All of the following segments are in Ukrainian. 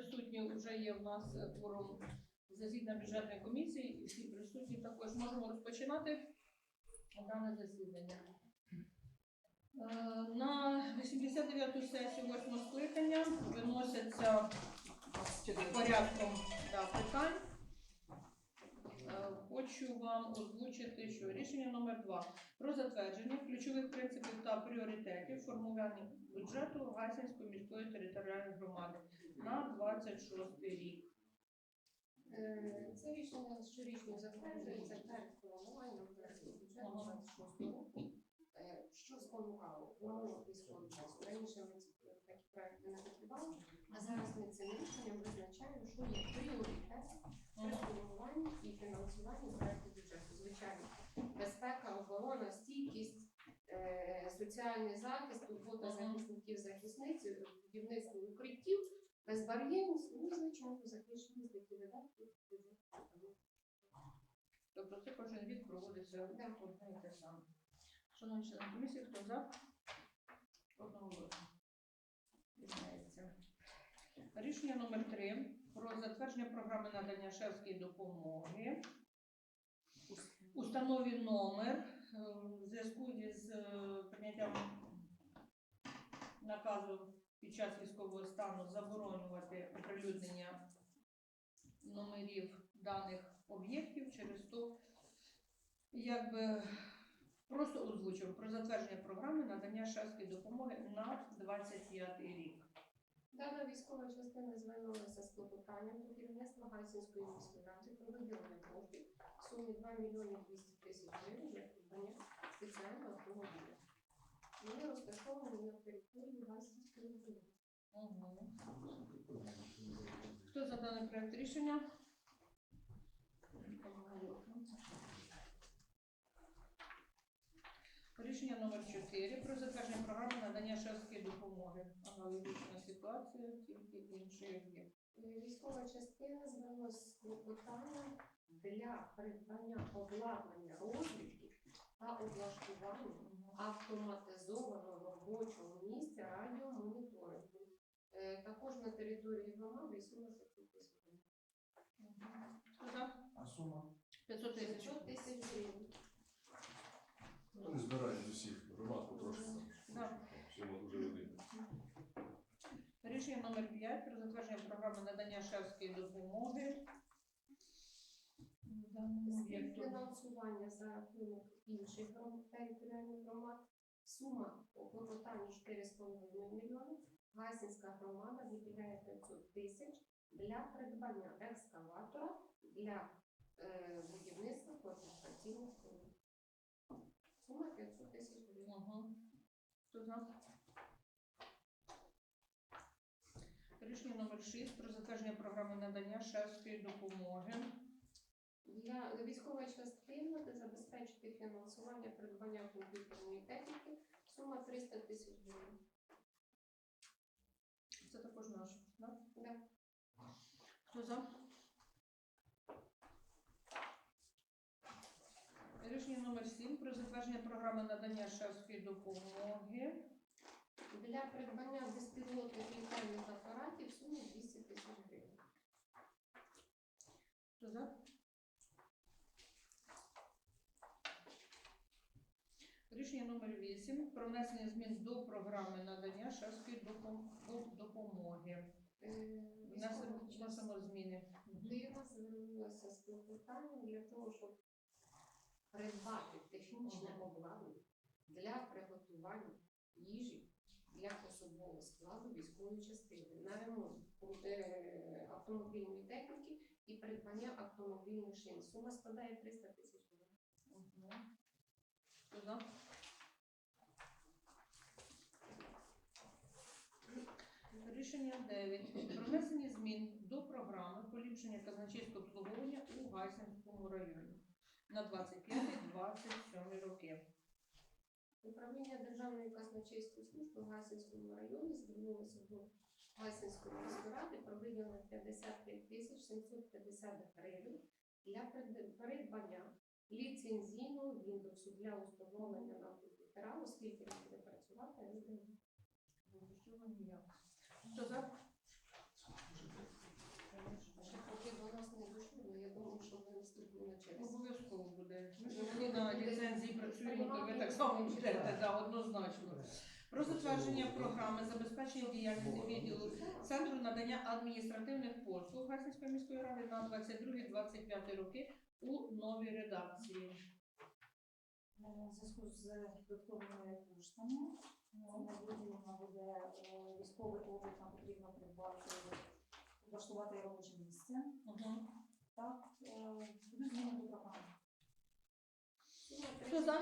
присутні вже є в нас е, форум засідання бюджетної комісії, і всі присутні також можемо розпочинати дане засідання. Е, На 89-ту сесію 8 скликання виносяться порядком да, питань. Хочу вам озвучити, що рішення номер 2 про затвердження ключових принципів та пріоритетів формування бюджету Гайсинської міської територіальної громади на 26 рік. Е, Це рішення щорічно затверджується перед формуванням бюджету Ага. 26 року. Е, Що спонукало? Воно військовий час. Раніше ми такі проекти не готували, а зараз ми цим рішенням визначаємо, що є пріоритет при формуванні і фінансуванні проекту бюджету. Звичайно, безпека, оборона, стійкість, е, соціальний захист, Ага. захисників, захисниць, будівництво укриттів, безбар'єрність, ну і звичайно захищені такі видатки. Тобто це кожен рік проводиться одне і те саме. Шановні члени комісії, хто за? Одноголосно. Приймається. Рішення номер 3 про затвердження програми надання шефської допомоги. Установі номер е, в зв'язку із е, прийняттям наказу під час військового стану заборонювати оприлюднення номерів даних об'єктів через то, якби просто озвучив про затвердження програми надання шефської допомоги на 25 рік. Дана військова частина звернулася з клопотанням до керівництва Гайсинської міської ради про виділення коштів в сумі 2 мільйони 200 тисяч гривень для придбання спеціального автомобіля. Вони розташовані на території Гайсинської. Угу. Хто за даний проект рішення? Рішення номер 4 про затвердження програми надання шефської допомоги. Аналогічна ситуація, тільки інший об'єкт. Військова частина звернулася з клопотанням для придбання обладнання розвідки та облаштування автоматизованого робочого місця радіомоніторингу. Е, Також на території громади існує за? А сума? 500 тисяч. 500 тисяч гривень. Вони збирають з усіх громад потрошки. Да. Сума дуже велика. Рішення номер 5 про затвердження програми надання шефської допомоги. Фінансування за рахунок інших територіальних громад. Сума по клопотанню 4,5 мільйони. Гайсинська громада виділяє 500 тисяч для придбання екскаватора для е, будівництва споруд. Сума 500 тисяч гривень. Угу. Хто за? Рішення номер 6 про затвердження програми надання шефської допомоги. Для військової частини забезпечити фінансування придбання комп'ютерної техніки. Сума 300 тисяч гривень. Це також наш. Да? Да. Хто за? Рішення номер 7 про затвердження програми надання шефської допомоги. Для придбання безпілотних літальних апаратів в сумі 200 тисяч гривень. Хто за? Рішення номер 8 про внесення змін до програми надання шефської допом- допомоги. Е, Внесемо військова вносимо звернулася з клопотанням для того, щоб придбати технічне обладнання для приготування їжі для особового складу військової частини на ремонт е, автомобільної техніки і придбання автомобільних шин. Сума складає 300 тисяч гривень. Рішення 9. Про внесення змін до програми поліпшення казначейського обслуговування у Гайсинському районі на 25-27 роки. Управління Державної казначейської служби в Гайсинському районі звернулося до Гайсинської міської ради про виділення 53 тисяч 750 гривень для прид- придбання ліцензійного Windows для установлення на комп'ютера, оскільки буде працювати СД. Що вам ніяк? Хто за? Працюємо, то ви так само будете, да, однозначно. Про затвердження програми забезпечення діяльності відділу Центру надання адміністративних послуг Гасінської міської ради на 22-25 роки у новій редакції. У зв'язку з додатковими коштами на буде е, військовий облік, нам потрібно придбати, влаштувати робоче місце. Так, е, буде зміна до програми. Хто за?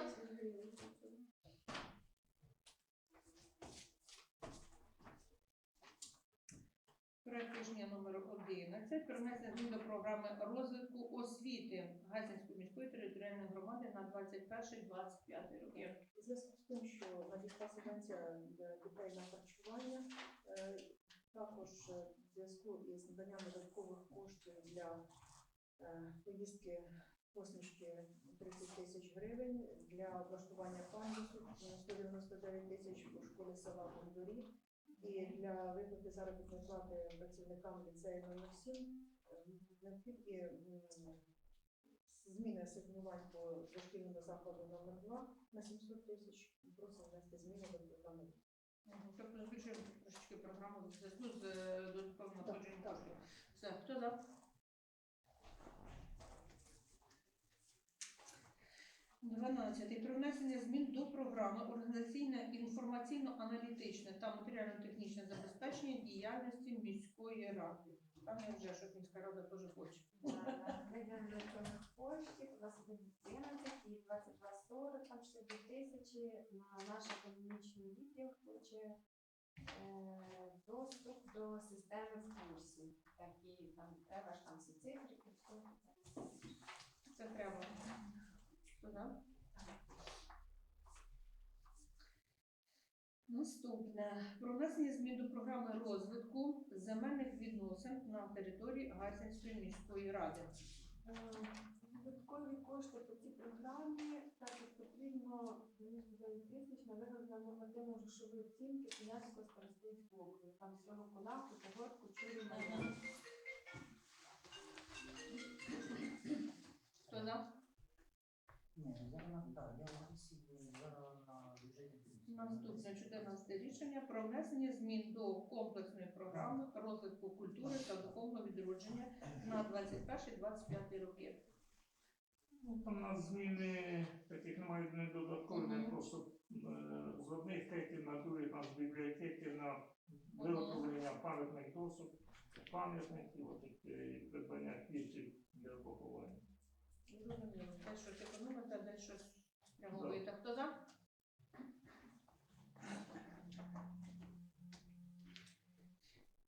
Проект рішення номер 11 про внесення змін до програми розвитку освіти Гасінської міської територіальної громади на 21-25 роки. У зв'язку з тим, що надійшла субвенція для дітей на харчування, е, також е, в зв'язку із наданням додаткових коштів для е, поїздки посмішки 30 тисяч гривень, для облаштування пандусу е, 199 тисяч у школі села Бондарі і для виплати заробітної плати працівникам ліцею номер 7 е, необхідні зміни асигнувань по дошкільному закладу номер 2 на 700 тисяч. Просимо внести зміни до програми. Тобто збільшуємо трошечки програму з е, додатковим надходженням коштів. Все, хто за? Дванадцятий. Про внесення змін до програми організаційне інформаційно-аналітичне та матеріально-технічне забезпечення діяльності міської ради. Там я вже, щоб міська рада теж хоче. Виділення електронних коштів 2111 і 2240, там 4 тисячі на наш економічний відділ хоче е, доступ до системи курсів. Такі там треба ж там всі цифри. Це треба. За? Наступне про внесення змін до програми розвитку земельних відносин на території Гайсинської міської ради. Е, Додаткові кошти по цій програмі, так як потрібно 99 тисяч на виготовлення нормативно-грошової оцінки Куяльського старостинського округу. Там всього Кулаку, Погорку, Чурі, Хто за? Ні, зараз на так, я на комісії, зараз на бюджетній комісії. Наступне 14 рішення про внесення змін до комплексної програми розвитку культури та духовного відродження на 21-25 роки. Ну, там у нас зміни таких немає не додаткові, Мгм. не просто е, з одних теків на других, з бібліотеки на виготовлення пам'ятних досок, пам'ятників, от, і придбання квітів для поховання. Зрозуміло. Те, що економите, де щось спрямовуєте. Хто за?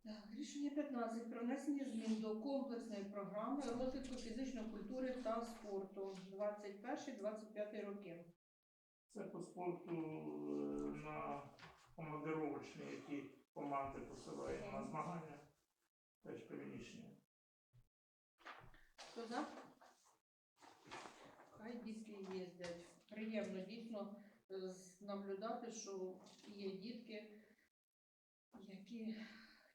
Так, рішення 15 про внесення змін до комплексної програми розвитку фізичної культури та спорту 21-25 роки. Це по спорту е, на командировочні, які команди посилають на змагання, теж приміщення. Хто за? Хай дітки їздять. Приємно дійсно е, наблюдати, що є дітки, які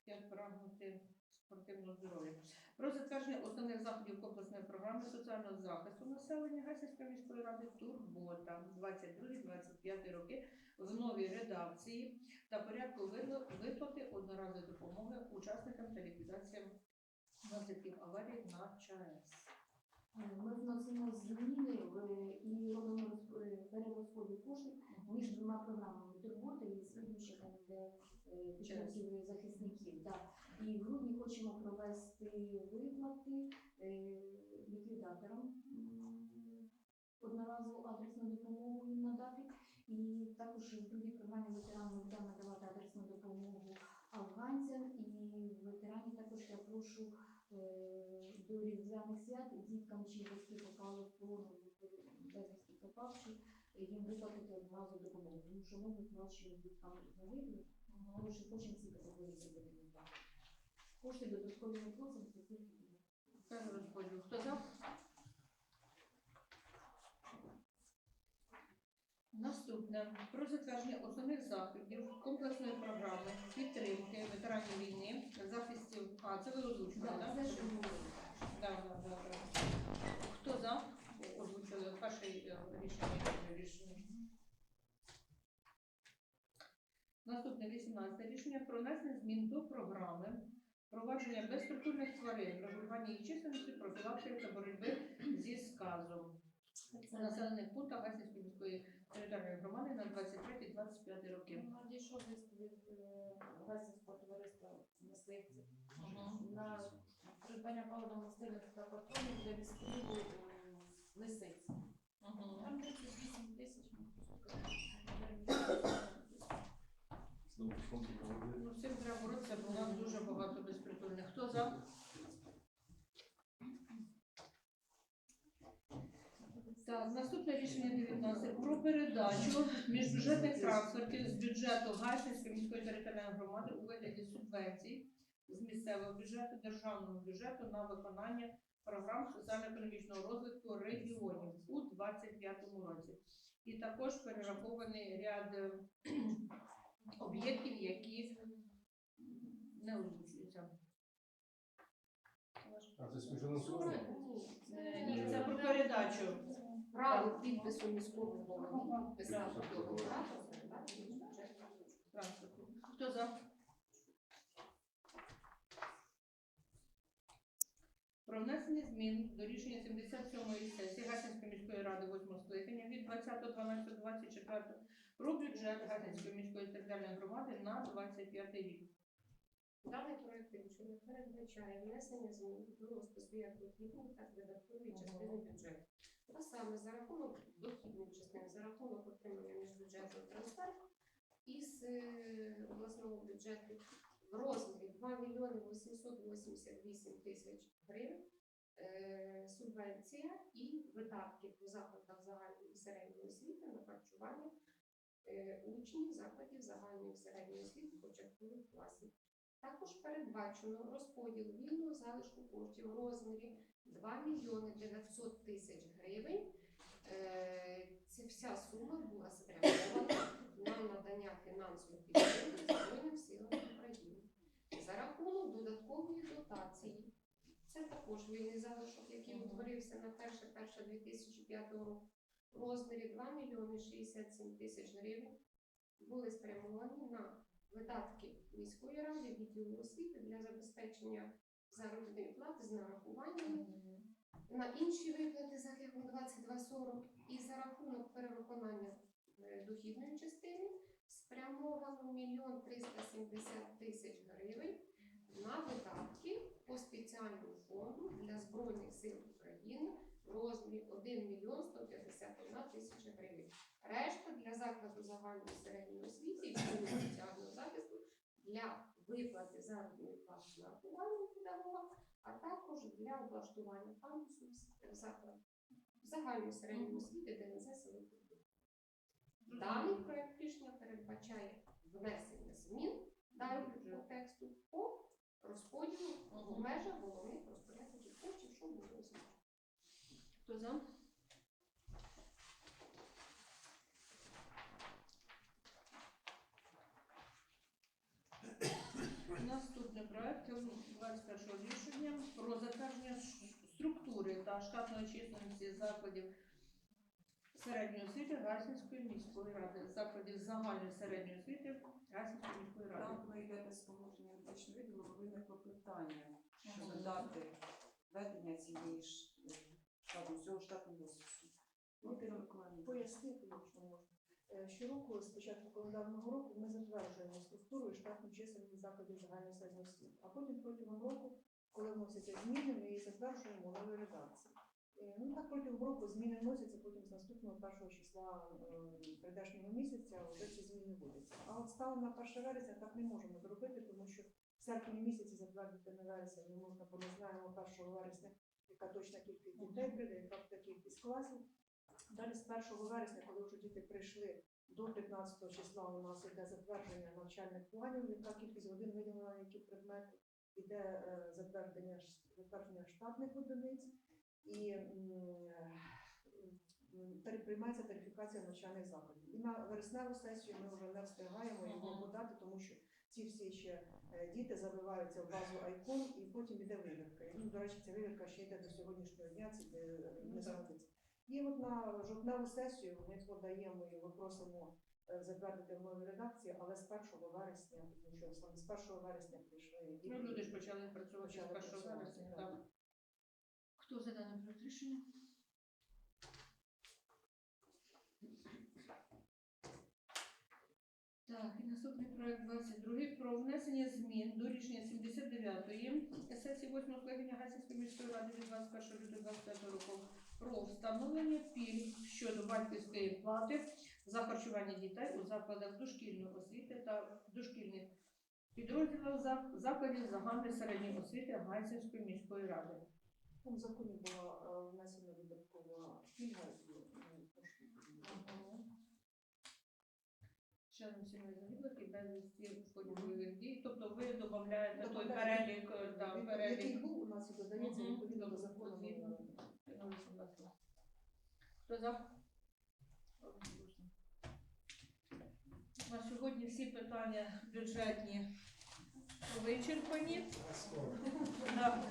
хочуть прагнути спортивного здоров'я. Про затвердження основних заходів комплексної програми соціального захисту населення Гасівської міської ради Турбота 22-25 роки в новій редакції та порядку виплати одноразової допомоги учасникам та ліквідаціям наслідків аварії на ЧАЕС. Ми вносимо зміни в- і робимо е, перерозподіл коштів між двома програмами турботи і слідуючих де е, захисників. Да. І в грудні хочемо провести виплати е, ліквідаторам одноразову адресну допомогу їм надати. І також в другій програмі ветеранам надавати адресну допомогу афганцям. І ветеранів також я прошу е, до різдвяних свят діткам, чи батьки попали в полон безвісті попавши, їм виплатити одразу допомогу. Тому що ми виплачуємо діткам інвалідів, що хочемо ці категорії зробити. Кошти додаткові не просимо, це тільки Перерозподіл. Хто за? Наступне про затвердження основних заходів комплексної програми підтримки ветеранів війни, захистів. А, це ви озвучили, Да, так? це ж. Да, да, да, да. Хто за? Озвучили перший е, Рішення рішення. Наступне 18 рішення про внесення змін до програми провадження безструктурних тварин, регулювання їх численності, профілактики та боротьби зі сказом у населених пунктах Гасінської міської територіальної громади на 23-25 роки. Надійшов лист від е, Гасінського товариства мисливців на придбання паливно-мастильних та патронів для відстрілу е, лисиць. Там 38 тисяч. Ну, цим треба боротися, бо у нас дуже багато безпритульних. Хто за? Так, наступне рішення 19 про передачу міжбюджетних трансфертів з бюджету Гайсинської міської територіальної громади у вигляді субвенцій з місцевого бюджету, державного бюджету на виконання програм соціально-економічного розвитку регіонів у 2025 році. І також перерахований ряд е, об'єктів, які не озвучуються. А це співфінансування? Ні, це про передачу. Право підпису міського голови, підписати договора. Хто за? Про внесення змін до рішення 77-ї сесії Гатинської міської ради 8 скликання від 20.12.24 про бюджет Гатинської міської територіальної громади на 25 рік. Даний проект рішення передбачає внесення змін до розпису як дохідної, так і видаткової частини бюджету. А саме за рахунок дохідної частини, за рахунок отримання міжбюджетного трансферту із е, обласного бюджету в розмірі 2 мільйони 888 тисяч гривень. е, Субвенція і видатки по закладах загальної і середньої освіти на харчування е, учнів закладів загальної і середньої освіти початкових класів. Також передбачено розподіл вільного залишку коштів в розмірі 2 мільйони 900 тисяч гривень. Е, Ця вся сума була спрямована на надання фінансової підтримки Збройним силам України. За рахунок додаткової дотації, це також вільний залишок, який утворився на 1.1.2005 року, в розмірі 2 мільйони 67 тисяч гривень були спрямовані на видатки міської ради, відділу освіти для забезпечення заробітної плати з нарахуваннями на інші виплати за як 2240 і за рахунок перевиконання е, дохідної частини спрямовано мільйон 370 тисяч гривень на видатки по спеціальному фонду для Збройних сил України в розмірі 1 мільйон 151 тисяча гривень. Решта для закладу загальної середньої освіти і соціального захисту для виплати заробітної плати з нарахуванням педагога, а також для облаштування кампусу в заклад загальної середньої освіти ДНЗ Курдюм. Даний проект рішення передбачає внесення змін далі по тексту по розподілу в межах головних розпорядників коштів, що було озвучено. Хто за? Наступний проект 21 рішення про затвердження структури та штатної численності закладів середньої освіти Гайсинської міської ради, закладів загальної середньої освіти Гайсинської міської ради. Там ви йдете з положення медичного відділу, бо виникло питання щодо дати ведення цієї ж штату, цього штатного досвіду. Пояснити, якщо можна. Е, Щороку, з початку календарного року, ми затверджуємо структуру і штатну чисельність закладів загальної середньої освіти. А потім протягом року, коли вносяться зміни, ми її затверджуємо у редакції. Е, Ну так протягом року зміни вносяться, потім з наступного першого числа е, прийдешнього місяця вже ці зміни вводяться. А от станом на 1 вересня так не можемо зробити, тому що в серпні місяці затвердити на вересень не можна, бо ми знаємо 1 вересня, яка точна кількість дітей прийде, яка буде кількість класів. Далі з 1 вересня, коли вже діти прийшли до 15 числа, у нас іде затвердження навчальних планів, яка кількість годин виділена, на які предмети, іде е, затвердження, затвердження штатних одиниць і тар- приймається тарифікація навчальних закладів. І на вересневу сесію ми вже не встигаємо його подати, тому що ці всі ще е, діти забиваються в базу ICON і потім іде вивірка. І, Ну, до речі, ця вивірка ще йде до сьогоднішнього дня, це е, не заводиться. І от на жовтневу сесію ми подаємо і ми просимо е, затвердити в новій редакції, але з 1 вересня, тому що саме з 1 вересня прийшли Ну, люди ж почали працювати з 1 вересня. так. так. Хто за дане проект рішення? Так, і наступний проект 22 про внесення змін до рішення 79-ї сесії 8 скликання Гасінської міської ради від 21 лютого 25 року про встановлення пільг щодо батьківської плати за харчування дітей у закладах дошкільної освіти та дошкільних підрозділів закладів загальної середньої освіти Гайсинської міської ради. У законі була е, внесена додаткова пільга і ну, трошки. Членом сім'ї загиблих і безвісті в ході бойових дій. Тобто ви додаєте той Додаємо, перелік, е, да, Який перелік. був у нас і додається Мгм. відповідно до закону. згідно. Хто за? Одноголосно. На сьогодні всі питання бюджетні вичерпані. Да.